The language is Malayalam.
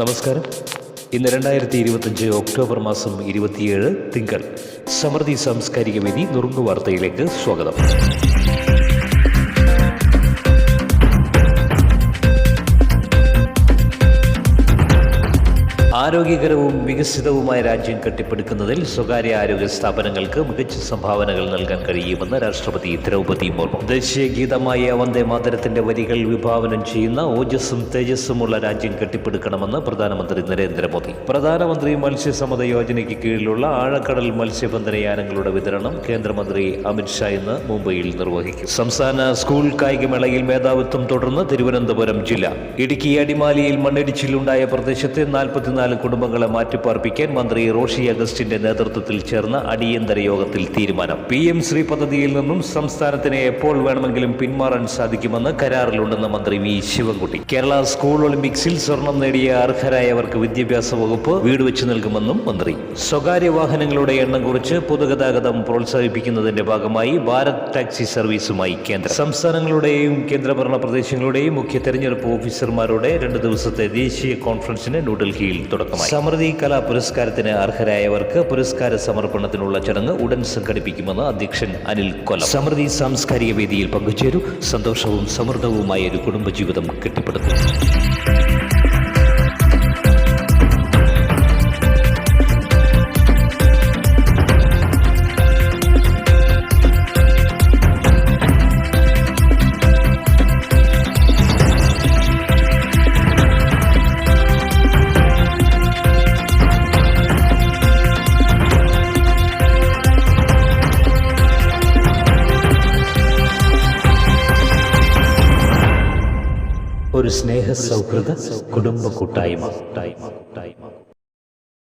നമസ്കാരം. ഇന്ന് രണ്ടായിരത്തി ഇരുപത്തഞ്ച് ഒക്ടോബർ മാസം ഇരുപത്തിയേഴ് തിങ്കൾ. സമൃദ്ധി സാംസ്കാരിക വേദി നുറുങ്ങു വാർത്തയിലേക്ക് സ്വാഗതം. ആരോഗ്യകരവും വികസിതവുമായ രാജ്യം കെട്ടിപ്പടുക്കുന്നതിൽ സ്വകാര്യ ആരോഗ്യ സ്ഥാപനങ്ങൾക്ക് മികച്ച സംഭാവനകൾ നൽകാൻ കഴിയുമെന്ന് രാഷ്ട്രപതി ദ്രൗപദി മുർമു. ദേശീയ ഗീതമായ വന്ദേ മാതരത്തിന്റെ വരികൾ വിഭാവനം ചെയ്യുന്ന ഓജസ്സും തേജസ്സുമുള്ള രാജ്യം കെട്ടിപ്പടുക്കണമെന്ന് പ്രധാനമന്ത്രി നരേന്ദ്രമോദി. പ്രധാനമന്ത്രി മത്സ്യസമ്മത യോജനയ്ക്ക് കീഴിലുള്ള ആഴക്കടൽ മത്സ്യബന്ധന യാനങ്ങളുടെ വിതരണം കേന്ദ്രമന്ത്രി അമിത്ഷാ ഇന്ന് മുംബൈയിൽ നിർവഹിക്കും. സംസ്ഥാന സ്കൂൾ കായികമേളയിൽ മേധാവിത്വം തുടർന്ന് തിരുവനന്തപുരം ജില്ല. ഇടുക്കി അടിമാലിയിൽ മണ്ണിടിച്ചിലുണ്ടായ പ്രദേശത്തെ നാൽപ്പത്തിനാല് കുടുംബങ്ങളെ മാറ്റിപ്പാർപ്പിക്കാൻ മന്ത്രി റോഷി അഗസ്റ്റിന്റെ നേതൃത്വത്തിൽ ചേർന്ന അടിയന്തര യോഗത്തിൽ തീരുമാനം. പി എം ശ്രീ പദ്ധതിയിൽ നിന്നും സംസ്ഥാനത്തിന് എപ്പോൾ വേണമെങ്കിലും പിന്മാറാൻ സാധിക്കുമെന്ന് കരാറിലുണ്ടെന്ന് മന്ത്രി വി ശിവൻകുട്ടി. കേരള സ്കൂൾ ഒളിമ്പിക്സിൽ സ്വർണം നേടിയ അർഹരായവർക്ക് വിദ്യാഭ്യാസ വകുപ്പ് വീട് വെച്ച് നൽകുമെന്നും മന്ത്രി. സ്വകാര്യ വാഹനങ്ങളുടെ എണ്ണം കുറിച്ച് പൊതുഗതാഗതം പ്രോത്സാഹിപ്പിക്കുന്നതിന്റെ ഭാഗമായി ഭാരത് ടാക്സി സർവീസുമായി കേന്ദ്രം. സംസ്ഥാനങ്ങളുടെയും കേന്ദ്രഭരണ പ്രദേശങ്ങളുടെയും മുഖ്യ തെരഞ്ഞെടുപ്പ് ഓഫീസർമാരുടെ രണ്ട് ദിവസത്തെ ദേശീയ കോൺഫറൻസിന് ന്യൂഡൽഹിയിൽ തുടക്കമായി. സമൃദ്ധി കലാ പുരസ്കാരത്തിന് അർഹരായവർക്ക് പുരസ്കാര സമർപ്പണത്തിനുള്ള ചടങ്ങ് ഉടൻ സംഘടിപ്പിക്കുമെന്ന് അധ്യക്ഷൻ അനിൽ കൊല്ലം. സമൃദ്ധി സാംസ്കാരിക വേദിയിൽ പങ്കുചേരും സന്തോഷവും സമൃദ്ധവുമായ ഒരു കുടുംബജീവിതം കെട്ടിപ്പടുത്തു. ഒരു സ്നേഹ സൗഹൃദ കുടുംബ കൂട്ടായ്മ.